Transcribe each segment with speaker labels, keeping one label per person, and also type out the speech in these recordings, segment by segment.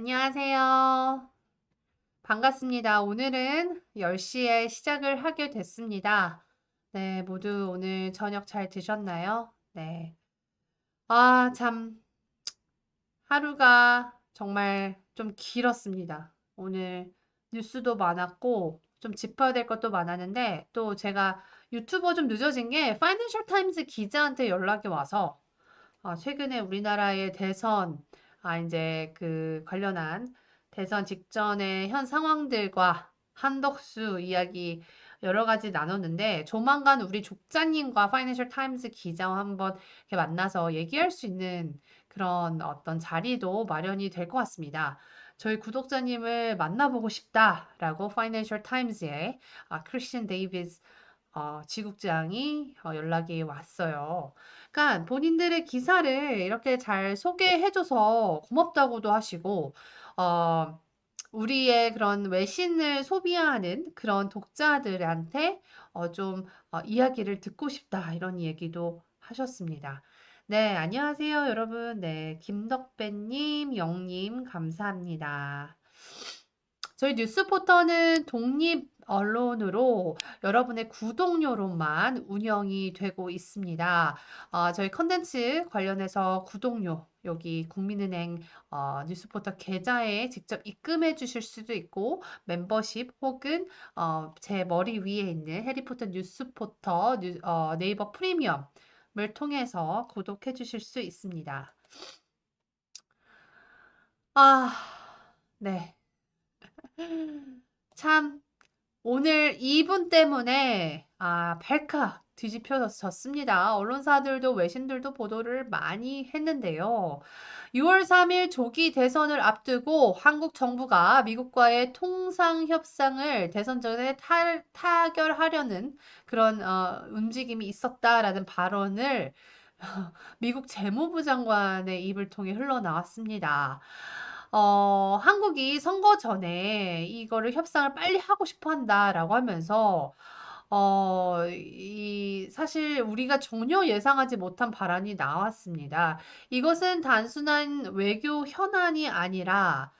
Speaker 1: 안녕하세요. 반갑습니다. 오늘은 10시에 시작을 하게 됐습니다. 네, 모두 오늘 저녁 잘 드셨나요? 네. 아, 참, 하루가 정말 좀 길었습니다. 오늘 뉴스도 많았고, 좀 짚어야 될 것도 많았는데, 또 제가 유튜버 좀 늦어진 게 파이낸셜 타임즈 기자한테 연락이 와서, 아, 최근에 우리나라의 대선, 아, 이제 그 관련한 대선 직전의 현 상황들과 한덕수 이야기 여러 가지 나눴는데 조만간 우리 족자님과 파이낸셜 타임즈 기자와 한번 이렇게 만나서 얘기할 수 있는 그런 어떤 자리도 마련이 될 것 같습니다. 저희 구독자님을 만나보고 싶다라고 파이낸셜 타임즈의 아, 크리스천 데이비스 어, 지국장이 어, 연락이 왔어요. 그러니까 본인들의 기사를 이렇게 잘 소개해줘서 고맙다고도 하시고, 어, 우리의 그런 외신을 소비하는 그런 독자들한테 어, 좀 어, 이야기를 듣고 싶다 이런 얘기도 하셨습니다. 네, 안녕하세요, 여러분. 네, 김덕배님, 영님, 감사합니다. 저희 뉴스포터는 독립 언론으로 여러분의 구독료로만 운영이 되고 있습니다. 어, 저희 컨텐츠 관련해서 구독료 여기 국민은행 어, 뉴스포터 계좌에 직접 입금해 주실 수도 있고 멤버십 혹은 어, 제 머리 위에 있는 해리포터 뉴스포터 뉴, 어, 네이버 프리미엄을 통해서 구독해 주실 수 있습니다. 아, 네. 참 오늘 이분 때문에 아, 발칵 뒤집혀졌습니다. 언론사들도 외신들도 보도를 많이 했는데요. 6월 3일 조기 대선을 앞두고 한국 정부가 미국과의 통상 협상을 대선 전에 타, 타결하려는 그런 어, 움직임이 있었다라는 발언을 미국 재무부 장관의 입을 통해 흘러나왔습니다. 어, 한국이 선거 전에 이거를 협상을 빨리 하고 싶어 한다라고 하면서 어, 이, 사실 우리가 전혀 예상하지 못한 발언이 나왔습니다. 이것은 단순한 외교 현안이 아니라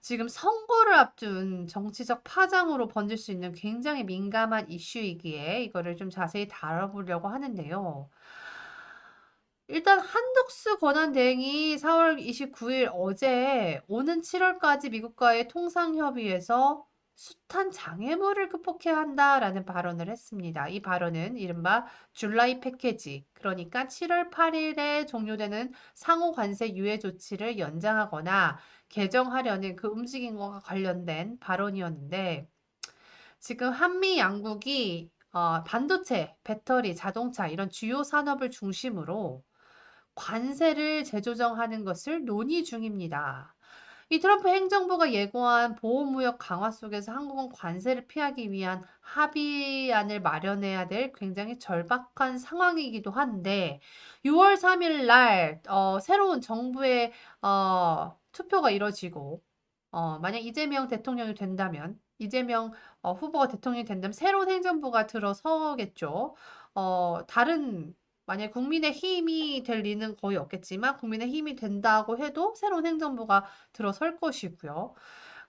Speaker 1: 지금 선거를 앞둔 정치적 파장으로 번질 수 있는 굉장히 민감한 이슈이기에 이거를 좀 자세히 다뤄보려고 하는데요. 일단 한덕수 권한 대행이 4월 29일 어제 오는 7월까지 미국과의 통상협의에서 숱한 장애물을 극복해야 한다라는 발언을 했습니다. 이 발언은 이른바 줄라이 패키지, 그러니까 7월 8일에 종료되는 상호 관세 유예 조치를 연장하거나 개정하려는 그 움직임과 관련된 발언이었는데 지금 한미 양국이 어, 반도체, 배터리, 자동차 이런 주요 산업을 중심으로 관세를 재조정하는 것을 논의 중입니다. 이 트럼프 행정부가 예고한 보호무역 강화 속에서 한국은 관세를 피하기 위한 합의안을 마련해야 될 굉장히 절박한 상황이기도 한데 6월 3일 날 어, 새로운 정부의 어, 투표가 이뤄지고 어, 만약 이재명 대통령이 된다면 이재명 어, 후보가 대통령이 된다면 새로운 행정부가 들어서겠죠. 어, 다른 만약 국민의 힘이 될 리는 거의 없겠지만 국민의 힘이 된다고 해도 새로운 행정부가 들어설 것이고요.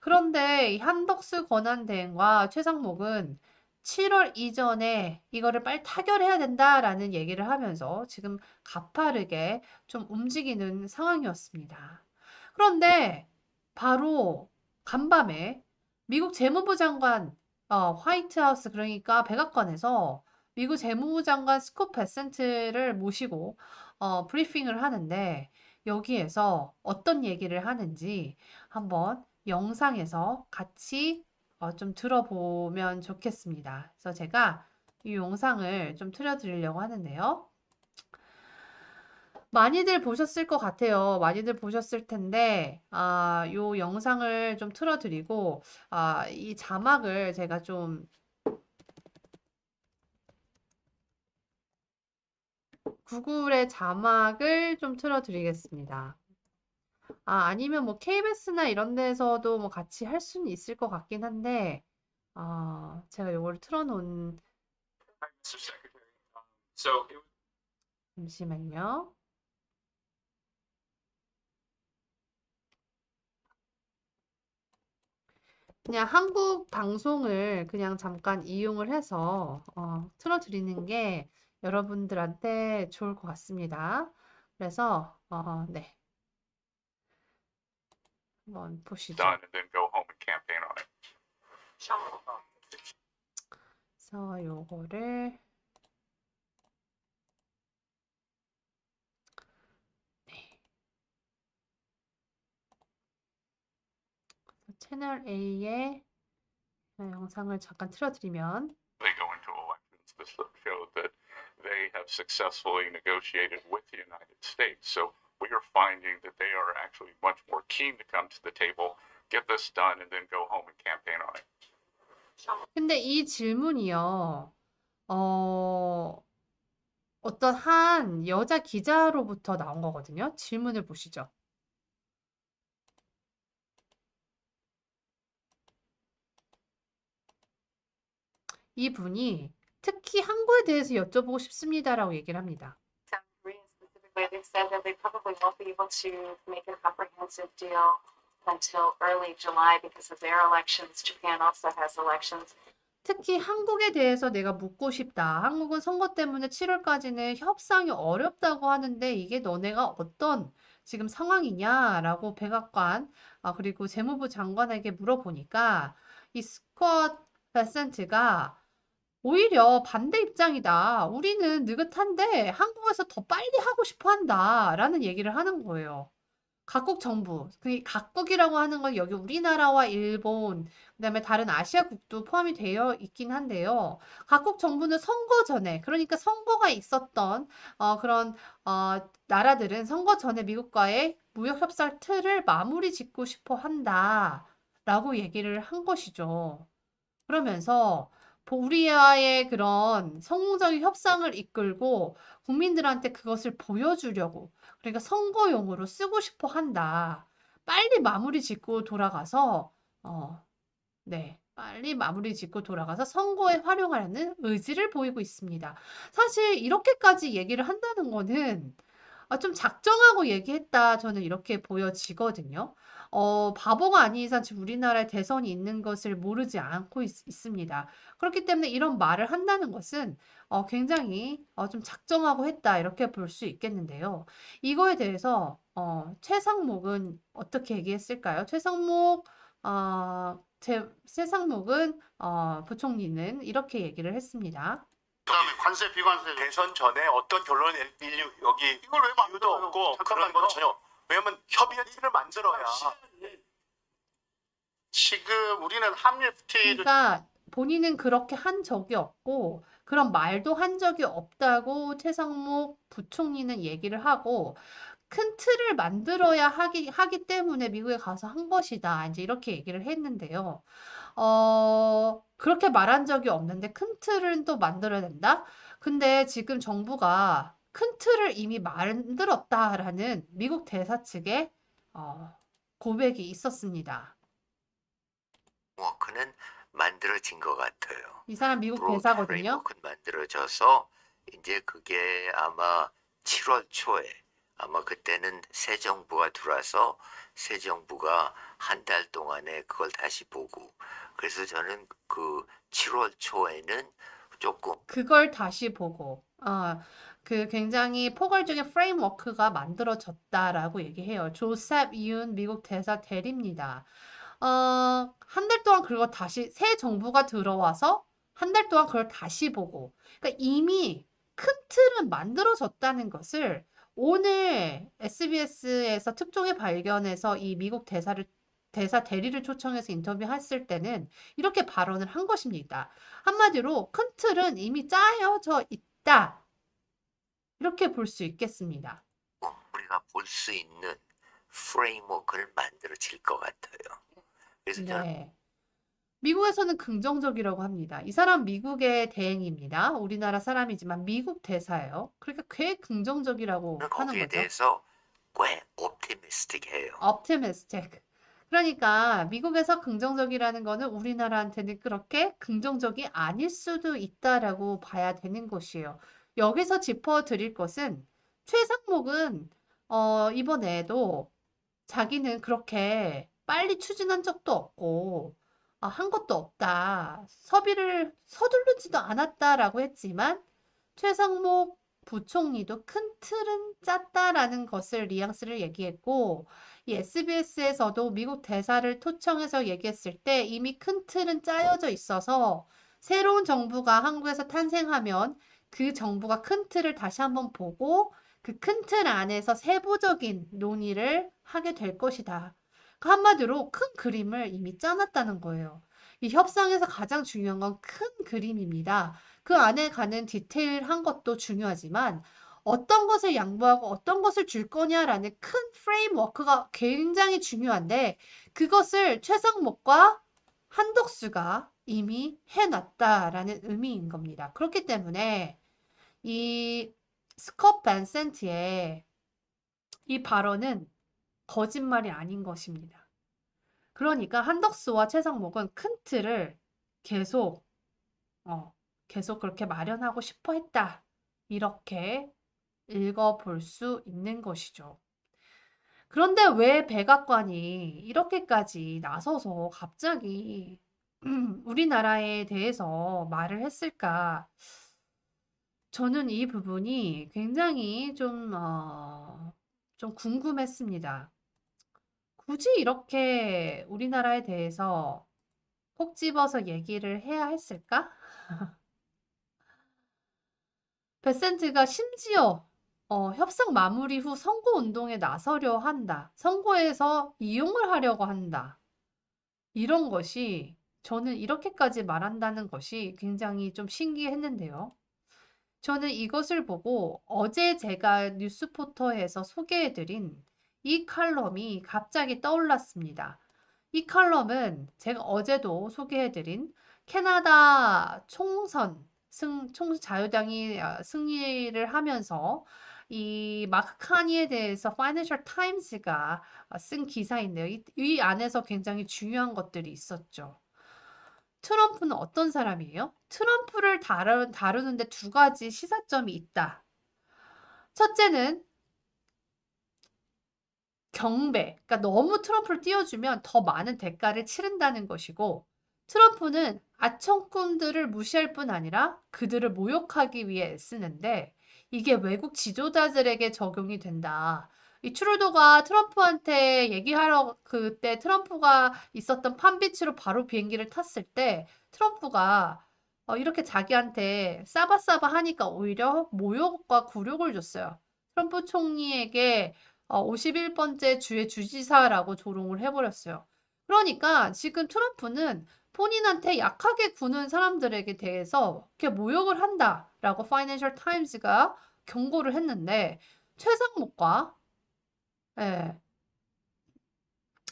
Speaker 1: 그런데 한덕수 권한대행과 최상목은 7월 이전에 이거를 빨리 타결해야 된다라는 얘기를 하면서 지금 가파르게 좀 움직이는 상황이었습니다. 그런데 바로 간밤에 미국 재무부 장관 어, 화이트하우스 그러니까 백악관에서 미국 재무부 장관 스콧 베센트를 모시고 어, 브리핑을 하는데 여기에서 어떤 얘기를 하는지 한번 영상에서 같이 어, 좀 들어보면 좋겠습니다. 그래서 제가 이 영상을 좀 틀어드리려고 하는데요. 많이들 보셨을 것 같아요. 많이들 보셨을 텐데, 아, 요 영상을 좀 틀어드리고, 아, 이 자막을 제가 좀 구글의 자막을 좀 틀어드리겠습니다. 아, 아니면 뭐 KBS나 이런 데서도 뭐 같이 할 수는 있을 것 같긴 한데, 아, 제가 요걸 틀어놓은, 잠시만요. 그냥 한국 방송을 그냥 잠깐 이용을 해서 어, 틀어드리는 게 여러분들한테 좋을 것 같습니다. 그래서 어, 네. 한번 보시죠.
Speaker 2: done and then go home and campaign on it.
Speaker 1: 그래서 요거를 네. 채널 A의 영상을 잠깐 틀어드리면
Speaker 2: They have successfully negotiated with the United States. So we are finding that they are actually much more keen to come to the table, get this done, and then go home and campaign on it.
Speaker 1: 근데 이 질문이요, 어, 어떤 한 여자 기자로부터 나온 거거든요. 질문을 보시죠. 이분이 특히 항구에 대해서 여쭤보고 싶습니다라고 얘기를 합니다.
Speaker 3: South Korea specifically, they've said that they probably won't be able to make a comprehensive deal until early July because of their elections. Japan also has elections.
Speaker 1: 특히 한국에 대해서 내가 묻고 싶다. 한국은 선거 때문에 7월까지는 협상이 어렵다고 하는데 이게 너네가 어떤 지금 상황이냐라고 백악관 아, 그리고 재무부 장관에게 물어보니까 이 스콧 베센트가 오히려 반대 입장이다. 우리는 느긋한데 한국에서 더 빨리 하고 싶어 한다 라는 얘기를 하는 거예요. 각국 정부, 그 각국이라고 하는 건 여기 우리나라와 일본, 그 다음에 다른 아시아국도 포함이 되어 있긴 한데요. 각국 정부는 선거 전에, 그러니까 선거가 있었던 어, 그런 어, 나라들은 선거 전에 미국과의 무역 협상 틀을 마무리 짓고 싶어 한다 라고 얘기를 한 것이죠. 그러면서 우리와의 그런 성공적인 협상을 이끌고 국민들한테 그것을 보여주려고 그러니까 선거용으로 쓰고 싶어 한다. 빨리 마무리 짓고 돌아가서 어, 네. 빨리 마무리 짓고 돌아가서 선거에 활용하려는 의지를 보이고 있습니다. 사실 이렇게까지 얘기를 한다는 거는 아, 좀 작정하고 얘기했다. 저는 이렇게 보여지거든요. 어, 바보가 아닌 이상 지금 우리나라에 대선이 있는 것을 모르지 않고 있, 습니다 그렇기 때문에 이런 말을 한다는 것은 어, 굉장히 어, 좀 작정하고 했다. 이렇게 볼 수 있겠는데요. 이거에 대해서 어, 최상목은 어떻게 얘기했을까요? 최상목 어, 제, 최상목은 어, 부총리는 이렇게 얘기를 했습니다.
Speaker 4: 그다음에 관세 비관세
Speaker 5: 대선 전에 어떤 결론을 낼 일이 여기
Speaker 4: 이걸 왜 만들어요?
Speaker 5: 없고 그런
Speaker 4: 잠깐만요.
Speaker 5: 건 전혀 왜냐면 협의의 틀을 만들어야
Speaker 4: 지금 우리는 FTA를
Speaker 1: 그러니까 본인은 그렇게 한 적이 없고 그런 말도 한 적이 없다고 최상목 부총리는 얘기를 하고 큰 틀을 만들어야 하기, 하기 때문에 미국에 가서 한 것이다. 이제 이렇게 얘기를 했는데요. 어, 그렇게 말한 적이 없는데 큰 틀은 또 만들어야 된다? 근데 지금 정부가 큰 틀을 이미 만들었다라는 미국 대사 측의 어, 고백이 있었습니다.
Speaker 6: 워크는 만들어진 것 같아요.
Speaker 1: 이 사람 미국 대사거든요.
Speaker 6: 프레임워크는 만들어져서 이제 그게 아마 7월 초에 아마 그때는 새 정부가 들어와서 새 정부가 한 달 동안에 그걸 다시 보고 그래서 저는 그 7월 초에는 조금
Speaker 1: 그걸 다시 보고, 아, 그 굉장히 포괄적인 프레임워크가 만들어졌다라고 얘기해요. 조셉 이윤 미국 대사 대리입니다. 어, 한 달 동안 그걸 다시, 새 정부가 들어와서 한 달 동안 그걸 다시 보고, 그러니까 이미 큰 틀은 만들어졌다는 것을 오늘 SBS에서 특종의 발견에서 이 미국 대사를 대사 대리를 초청해서 인터뷰했을 때는 이렇게 발언을 한 것입니다. 한마디로 큰 틀은 이미 짜여져 있다. 이렇게 볼 수 있겠습니다.
Speaker 6: 우리가 볼 수 있는 프레임워크를 만들어질 것 같아요. 그래서
Speaker 1: 네. 미국에서는 긍정적이라고 합니다. 이 사람 미국의 대행입니다. 우리나라 사람이지만 미국 대사예요. 그러니까 꽤 긍정적이라고 하는
Speaker 6: 거기에
Speaker 1: 거죠.
Speaker 6: 대해서 꽤 optimistic해요.
Speaker 1: optimistic. 그러니까 미국에서 긍정적이라는 거는 우리나라한테는 그렇게 긍정적이 아닐 수도 있다라고 봐야 되는 것이에요. 여기서 짚어드릴 것은 최상목은 어, 이번에도 자기는 그렇게 빨리 추진한 적도 없고 어, 한 것도 없다. 섭의를 서두르지도 않았다라고 했지만 최상목 부총리도 큰 틀은 짰다라는 것을 뉘앙스를 얘기했고 이 SBS에서도 미국 대사를 토청해서 얘기했을 때 이미 큰 틀은 짜여져 있어서 새로운 정부가 한국에서 탄생하면 그 정부가 큰 틀을 다시 한번 보고 그 큰 틀 안에서 세부적인 논의를 하게 될 것이다. 그 한마디로 큰 그림을 이미 짜놨다는 거예요. 이 협상에서 가장 중요한 건 큰 그림입니다. 그 안에 가는 디테일한 것도 중요하지만 어떤 것을 양보하고 어떤 것을 줄 거냐라는 큰 프레임워크가 굉장히 중요한데 그것을 최상목과 한덕수가 이미 해놨다라는 의미인 겁니다. 그렇기 때문에 이 스콧 벤센트의 이 발언은 거짓말이 아닌 것입니다. 그러니까 한덕수와 최상목은 큰 틀을 계속 어, 계속 그렇게 마련하고 싶어 했다. 이렇게 읽어볼 수 있는 것이죠. 그런데 왜 백악관이 이렇게까지 나서서 갑자기 음, 우리나라에 대해서 말을 했을까? 저는 이 부분이 굉장히 좀, 어, 좀 궁금했습니다. 굳이 이렇게 우리나라에 대해서 콕 집어서 얘기를 해야 했을까? 베센트가 심지어 어, 협상 마무리 후 선거 운동에 나서려 한다. 선거에서 이용을 하려고 한다. 이런 것이 저는 이렇게까지 말한다는 것이 굉장히 좀 신기했는데요. 저는 이것을 보고 어제 제가 뉴스포터에서 소개해드린 이 칼럼이 갑자기 떠올랐습니다. 이 칼럼은 제가 어제도 소개해드린 캐나다 총선 승, 총 자유당이 아, 승리를 하면서 이 마크 카니에 대해서 파이낸셜 타임스가 아, 쓴 기사인데요. 이, 이 안에서 굉장히 중요한 것들이 있었죠. 트럼프는 어떤 사람이에요? 트럼프를 다루, 다루는데 두 가지 시사점이 있다. 첫째는 경배, 그러니까 너무 트럼프를 띄워주면 더 많은 대가를 치른다는 것이고, 트럼프는 아청꾼들을 무시할 뿐 아니라 그들을 모욕하기 위해 쓰는데, 이게 외국 지도자들에게 적용이 된다. 이 트루도가 트럼프한테 얘기하러 그때 트럼프가 있었던 팜비치로 바로 비행기를 탔을 때 트럼프가 어, 이렇게 자기한테 싸바싸바 하니까 오히려 모욕과 굴욕을 줬어요. 트럼프 총리에게 어, 51번째 주의 주지사라고 조롱을 해버렸어요. 그러니까 지금 트럼프는 본인한테 약하게 구는 사람들에게 대해서 이렇게 모욕을 한다라고 파이낸셜 타임즈가 경고를 했는데 최상목과 예,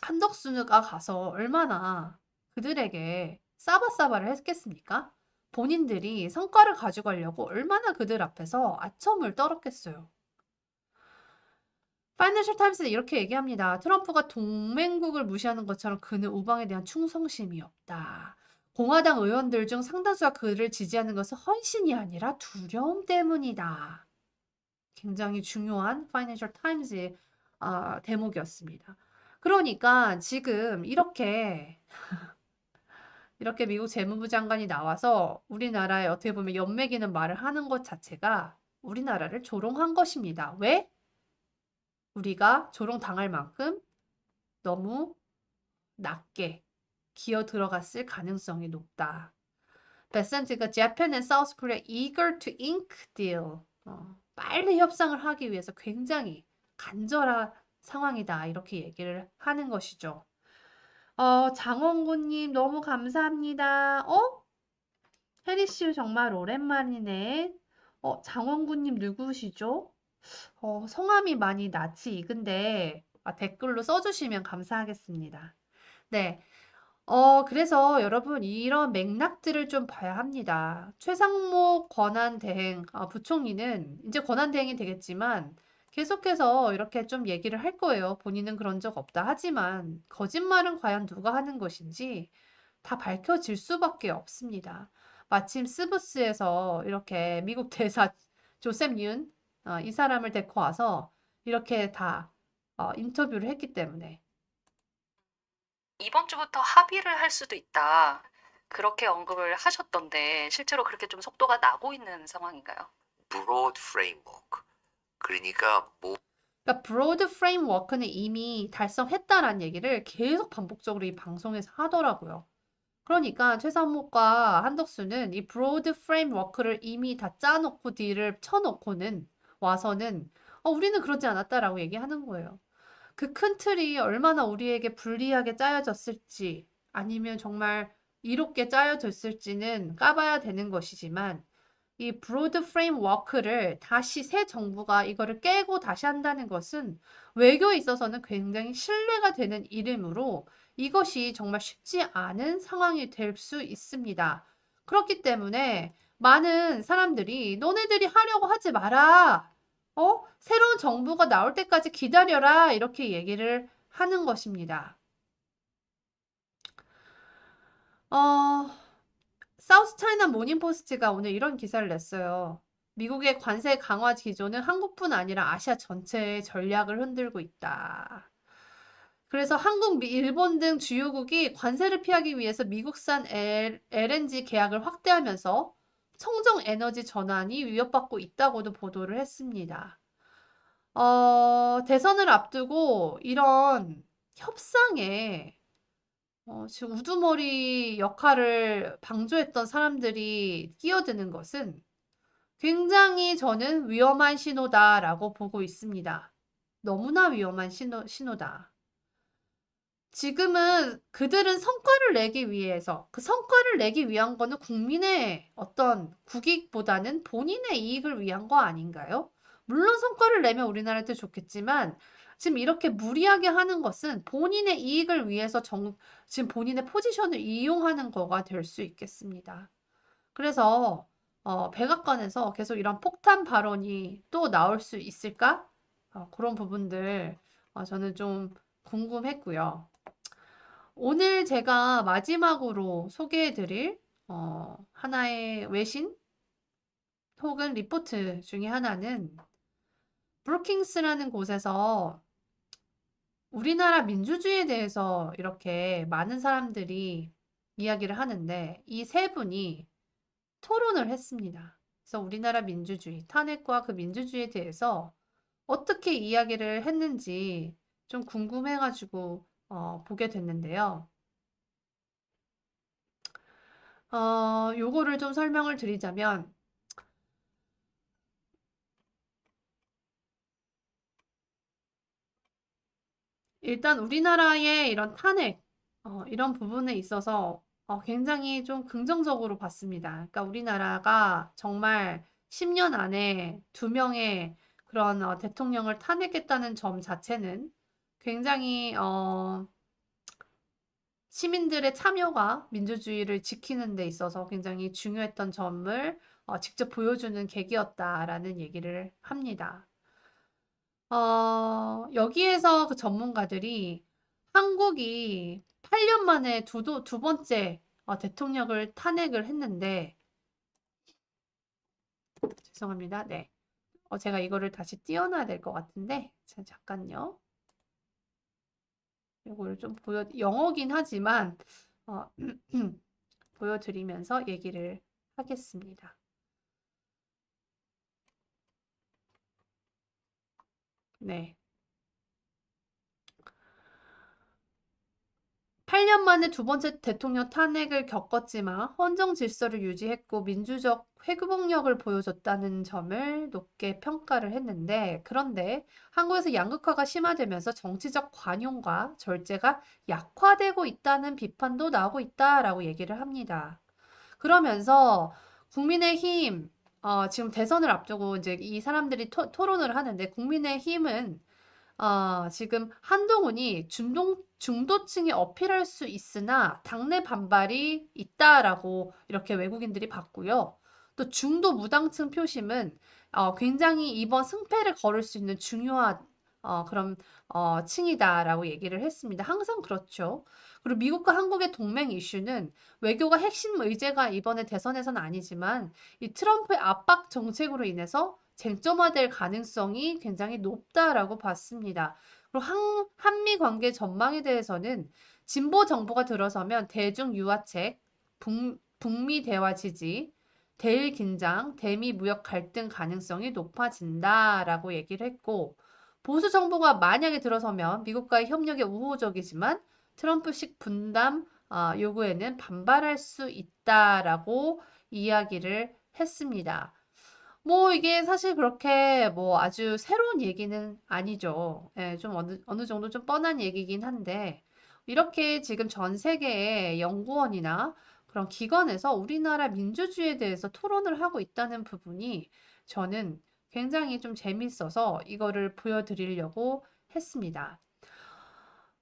Speaker 1: 한덕수가 가서 얼마나 그들에게 싸바싸바를 했겠습니까? 본인들이 성과를 가져가려고 얼마나 그들 앞에서 아첨을 떨었겠어요. 파이낸셜 타임스는 이렇게 얘기합니다. 트럼프가 동맹국을 무시하는 것처럼 그는 우방에 대한 충성심이 없다. 공화당 의원들 중 상당수가 그를 지지하는 것은 헌신이 아니라 두려움 때문이다. 굉장히 중요한 파이낸셜 타임즈의 아, 대목이었습니다. 그러니까 지금 이렇게 이렇게 미국 재무부 장관이 나와서 우리나라에 어떻게 보면 연맥이는 말을 하는 것 자체가 우리나라를 조롱한 것입니다. 왜? 우리가 조롱 당할 만큼 너무 낮게 기어 들어갔을 가능성이 높다. 베센트가 Japan and South Korea eager to ink deal. 어, 빨리 협상을 하기 위해서 굉장히 간절한 상황이다. 이렇게 얘기를 하는 것이죠. 어, 장원구님 너무 감사합니다. 어? 혜리 씨 정말 오랜만이네. 어, 장원구님 누구시죠? 어, 성함이 많이 낯이 익은데 아, 댓글로 써주시면 감사하겠습니다. 네. 어, 그래서 여러분 이런 맥락들을 좀 봐야 합니다. 최상목 권한대행 아, 부총리는 이제 권한대행이 되겠지만 계속해서 이렇게 좀 얘기를 할 거예요. 본인은 그런 적 없다 하지만 거짓말은 과연 누가 하는 것인지 다 밝혀질 수밖에 없습니다. 마침 스브스에서 이렇게 미국 대사 조셉 윤 어, 이 사람을 데리고 와서 이렇게 다 어, 인터뷰를 했기 때문에
Speaker 7: 이번 주부터 합의를 할 수도 있다. 그렇게 언급을 하셨던데 실제로 그렇게 좀 속도가 나고 있는 상황인가요?
Speaker 6: broad framework. 그러니까 뭐
Speaker 1: 그러니까 브로드 프레임워크는 이미 달성했다라는 얘기를 계속 반복적으로 이 방송에서 하더라고요. 그러니까 최상목과 한덕수는 이 브로드 프레임워크를 이미 다 짜놓고 딜을 쳐놓고는 와서는 어, 우리는 그러지 않았다라고 얘기하는 거예요. 그 큰 틀이 얼마나 우리에게 불리하게 짜여졌을지 아니면 정말 이롭게 짜여졌을지는 까봐야 되는 것이지만 이 브로드 프레임워크를 다시 새 정부가 이거를 깨고 다시 한다는 것은 외교에 있어서는 굉장히 신뢰가 되는 이름으로 이것이 정말 쉽지 않은 상황이 될 수 있습니다. 그렇기 때문에 많은 사람들이 너네들이 하려고 하지 마라. 어? 새로운 정부가 나올 때까지 기다려라. 이렇게 얘기를 하는 것입니다. 어, 사우스 차이나 모닝포스트가 오늘 이런 기사를 냈어요. 미국의 관세 강화 기조는 한국뿐 아니라 아시아 전체의 전략을 흔들고 있다. 그래서 한국, 미- 일본 등 주요국이 관세를 피하기 위해서 미국산 LNG 계약을 확대하면서 청정 에너지 전환이 위협받고 있다고도 보도를 했습니다. 어, 대선을 앞두고 이런 협상에 어, 지금 우두머리 역할을 방조했던 사람들이 끼어드는 것은 굉장히 저는 위험한 신호다라고 보고 있습니다. 너무나 위험한 신호, 신호다. 지금은 그들은 성과를 내기 위해서, 그 성과를 내기 위한 거는 국민의 어떤 국익보다는 본인의 이익을 위한 거 아닌가요? 물론 성과를 내면 우리나라한테 좋겠지만, 지금 이렇게 무리하게 하는 것은 본인의 이익을 위해서 정, 지금 본인의 포지션을 이용하는 거가 될 수 있겠습니다. 그래서 어, 백악관에서 계속 이런 폭탄 발언이 또 나올 수 있을까? 어, 그런 부분들 어, 저는 좀 궁금했고요. 오늘 제가 마지막으로 소개해드릴 어, 하나의 외신 혹은 리포트 중에 하나는 브루킹스라는 곳에서 우리나라 민주주의에 대해서 이렇게 많은 사람들이 이야기를 하는데 이 세 분이 토론을 했습니다. 그래서 우리나라 민주주의, 탄핵과 그 민주주의에 대해서 어떻게 이야기를 했는지 좀 궁금해가지고 어, 보게 됐는데요. 어, 요거를 좀 설명을 드리자면 일단 우리나라의 이런 탄핵, 어, 이런 부분에 있어서 어, 굉장히 좀 긍정적으로 봤습니다. 그러니까 우리나라가 정말 10년 안에 두 명의 그런 어, 대통령을 탄핵했다는 점 자체는 굉장히 어, 시민들의 참여가 민주주의를 지키는 데 있어서 굉장히 중요했던 점을 어, 직접 보여주는 계기였다라는 얘기를 합니다. 어, 여기에서 그 전문가들이 한국이 8년 만에 두, 도- 두 번째 어, 대통령을 탄핵을 했는데, 죄송합니다. 네. 어, 제가 이거를 다시 띄워놔야 될 것 같은데, 자, 잠깐요. 이거를 좀 보여, 영어긴 하지만, 어, 보여드리면서 얘기를 하겠습니다. 네. 8년 만에 두 번째 대통령 탄핵을 겪었지만 헌정 질서를 유지했고 민주적 회복력을 보여줬다는 점을 높게 평가를 했는데 그런데 한국에서 양극화가 심화되면서 정치적 관용과 절제가 약화되고 있다는 비판도 나오고 있다라고 얘기를 합니다. 그러면서 국민의힘 어, 지금 대선을 앞두고 이제 이 사람들이 토, 토론을 하는데 국민의힘은 어, 지금 한동훈이 중동, 중도층에 어필할 수 있으나 당내 반발이 있다라고 이렇게 외국인들이 봤고요. 또 중도 무당층 표심은 어, 굉장히 이번 승패를 거를 수 있는 중요한 어, 그런 어, 층이다라고 얘기를 했습니다. 항상 그렇죠. 그리고 미국과 한국의 동맹 이슈는 외교가 핵심 의제가 이번에 대선에서는 아니지만 이 트럼프의 압박 정책으로 인해서 쟁점화될 가능성이 굉장히 높다라고 봤습니다. 그리고 한, 한미 관계 전망에 대해서는 진보 정부가 들어서면 대중 유화책, 북, 북미 대화 지지, 대일 긴장, 대미 무역 갈등 가능성이 높아진다라고 얘기를 했고, 보수 정부가 만약에 들어서면 미국과의 협력에 우호적이지만 트럼프식 분담 아, 요구에는 반발할 수 있다라고 이야기를 했습니다. 뭐 이게 사실 그렇게 뭐 아주 새로운 얘기는 아니죠. 예, 좀 어느, 어느 정도 좀 뻔한 얘기긴 한데, 이렇게 지금 전 세계의 연구원이나 그런 기관에서 우리나라 민주주의에 대해서 토론을 하고 있다는 부분이 저는 굉장히 좀 재밌어서 이거를 보여드리려고 했습니다.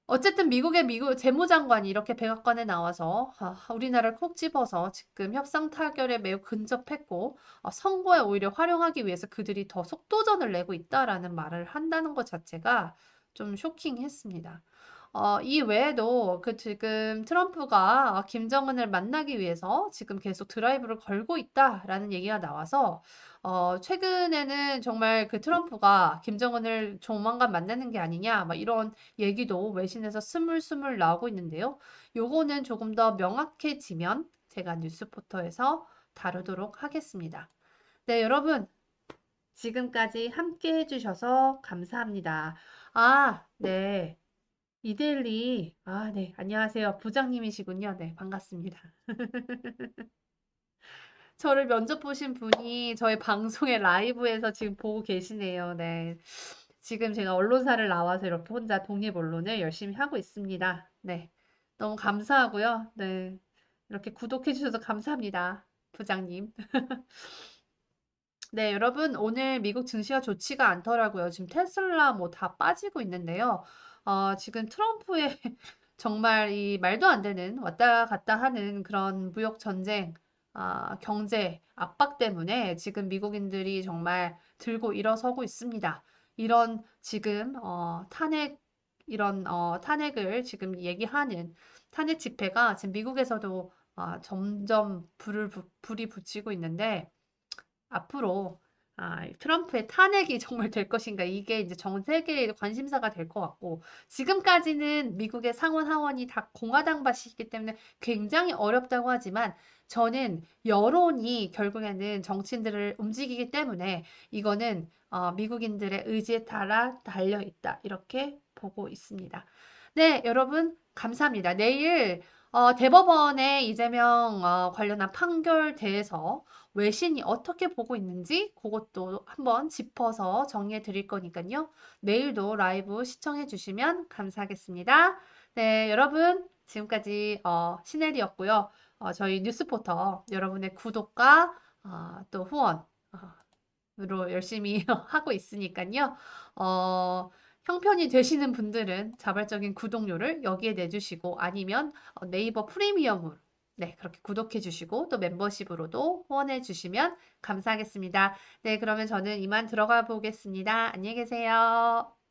Speaker 1: 어쨌든 미국의 미국 재무장관이 이렇게 백악관에 나와서 아, 우리나라를 콕 집어서 지금 협상 타결에 매우 근접했고 어, 선거에 오히려 활용하기 위해서 그들이 더 속도전을 내고 있다라는 말을 한다는 것 자체가 좀 쇼킹했습니다. 어, 이 외에도 그 지금 트럼프가 김정은을 만나기 위해서 지금 계속 드라이브를 걸고 있다라는 얘기가 나와서 어, 최근에는 정말 그 트럼프가 김정은을 조만간 만나는 게 아니냐, 막 이런 얘기도 외신에서 스물스물 나오고 있는데요. 요거는 조금 더 명확해지면 제가 뉴스포터에서 다루도록 하겠습니다. 네, 여러분. 지금까지 함께 해주셔서 감사합니다. 아, 네. 이데일리. 아, 네. 안녕하세요. 부장님이시군요. 네, 반갑습니다. 저를 면접 보신 분이 저희 방송의 라이브에서 지금 보고 계시네요. 네. 지금 제가 언론사를 나와서 이렇게 혼자 독립 언론을 열심히 하고 있습니다. 네. 너무 감사하고요. 네. 이렇게 구독해 주셔서 감사합니다. 부장님. 네, 여러분, 오늘 미국 증시가 좋지가 않더라고요. 지금 테슬라 뭐 다 빠지고 있는데요. 어, 지금 트럼프의 정말 이 말도 안 되는 왔다 갔다 하는 그런 무역 전쟁, 아, 경제 압박 때문에 지금 미국인들이 정말 들고 일어서고 있습니다. 이런 지금 어, 탄핵 이런 어, 탄핵을 지금 얘기하는 탄핵 집회가 지금 미국에서도 아, 점점 불을 부- 불이 붙이고 있는데 앞으로 아, 트럼프의 탄핵이 정말 될 것인가? 이게 이제 전 세계의 관심사가 될 것 같고 지금까지는 미국의 상원 하원이 다 공화당 밭이기 때문에 굉장히 어렵다고 하지만 저는 여론이 결국에는 정치인들을 움직이기 때문에 이거는 어, 미국인들의 의지에 따라 달려 있다 이렇게 보고 있습니다. 네, 여러분 감사합니다. 내일 어, 대법원의 이재명 어, 관련한 판결대에서 외신이 어떻게 보고 있는지 그것도 한번 짚어서 정리해 드릴 거니까요. 내일도 라이브 시청해 주시면 감사하겠습니다. 네, 여러분 지금까지 어, 신혜리였고요. 어, 저희 뉴스포터 여러분의 구독과 어, 또 후원 열심히 하고 있으니까요. 어, 형편이 되시는 분들은 자발적인 구독료를 여기에 내주시고 아니면 어, 네이버 프리미엄으로 네, 그렇게 구독해 주시고 또 멤버십으로도 후원해 주시면 감사하겠습니다. 네, 그러면 저는 이만 들어가 보겠습니다. 안녕히 계세요.